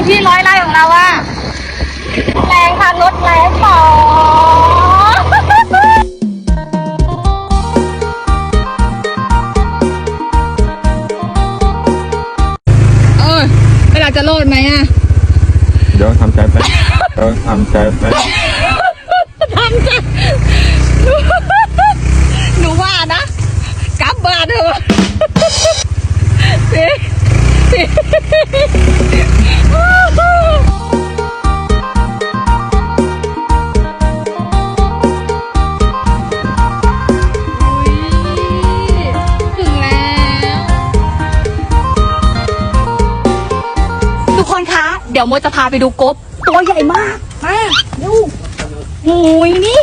ของเราอะแรงค่ะรถแรงสองเออเวลาจะโลดไหมอะ เดี๋ยวทำใจไปเดี๋ยวทำใจไปทำจ้ะหนูว่านะ กลับบ้านเถอะ ถึงแล้วทุกคนคะ เดี๋ยวโมจะพาไปดูกบ ตัวใหญ่มาก มาดูหูยนี่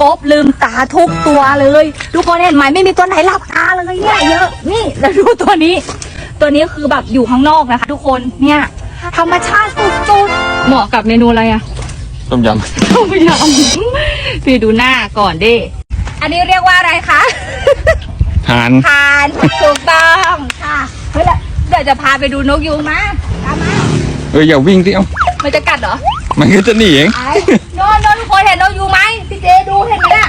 กบลืมตาทุกตัวเลย ทุกคนเห็นไหมไม่มีตัวไหนหลับตาเลยเนี่ยเยอะ นี่ แล้วดูตัวนี้ ตัวนี้คือแบบอยู่ข้างนอกนะคะ ทุกคน เนี่ย ธรรมชาติสุดเหมาะกับเมนูอะไรอะต้มยต้มยำพี่ดูหน้าก่อนดิๆอันนี้เรียกว่าอะไรคะำทานทานถูกต้องค่ะเฮ้ยแล้วเดี๋ยวจะพาไปดูนกยูงมาตามมาเอออย่าวิ่งที่เอ้ามันจะกัดเหรอ มันก็จะหนีเองไอ้โนนโนนทุกคนเห็นนกยูงไหมพี่เจดูเห็นไหมน่ะ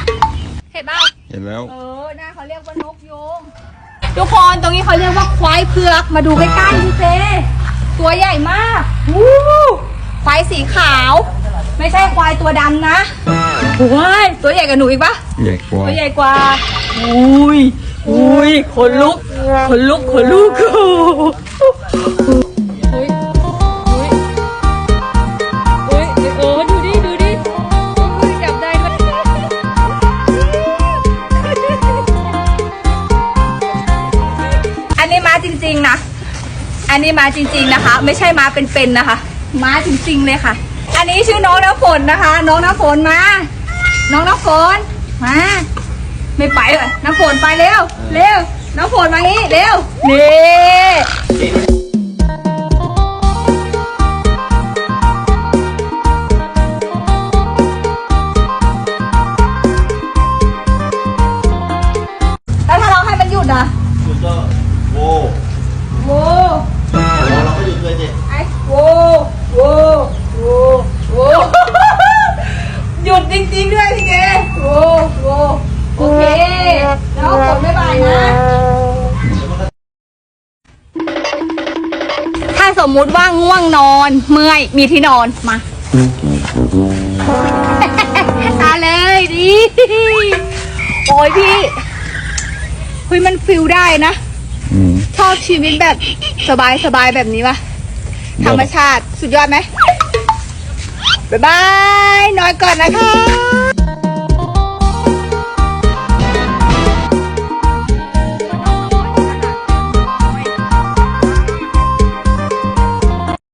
เห็นเปล่าเห็นแล้ว เออน่าเขาเรียกว่านกยูงทุกคนตรงนี้เขาเรียกว่าควายเผือกมาดูใกล้ๆพี่เจ ตัวใหญ่มากวู้ควายสีขาว ไม่ใช่ควายตัวดำนะว้ายตัวใหญ่กว่าหนูอีกปะใหญ่กว่าตัวใหญ่กว่าอุ้ยอุ้ยขนลุกขนลุกขนลุกเฮ้ยเฮ้ยเฮ้ยเออดูดิดูดิอุ้ยจับได้ด้วยอันนี้ม้าจริงๆนะ อันนี้มาจริง ๆนะคะ ไม่ใช่มาเป็นๆนะคะ มาจริง ๆเลยค่ะ อันนี้ชื่อน้องน้ำฝนนะคะ น้องน้ำฝนมา น้องน้ำฝนมา ไม่ไปเลยน้ำฝนไปเร็วเร็วน้ำฝนมางี้เร็วนี่แล้วถ้าเราให้มันหยุดอะคุณก็โวโว้ ถ้าสมมุติว่าง่วงนอน เมื่อยมีที่นอนมา ตาเลยดิโอ้ยพี่เฮ้ยมันฟิลได้นะ ชอบชีวิตแบบสบายสบายแบบนี้วะธรรมชาติสุดยอดไหมบ๊ายบาย นอนก่อนนะคะ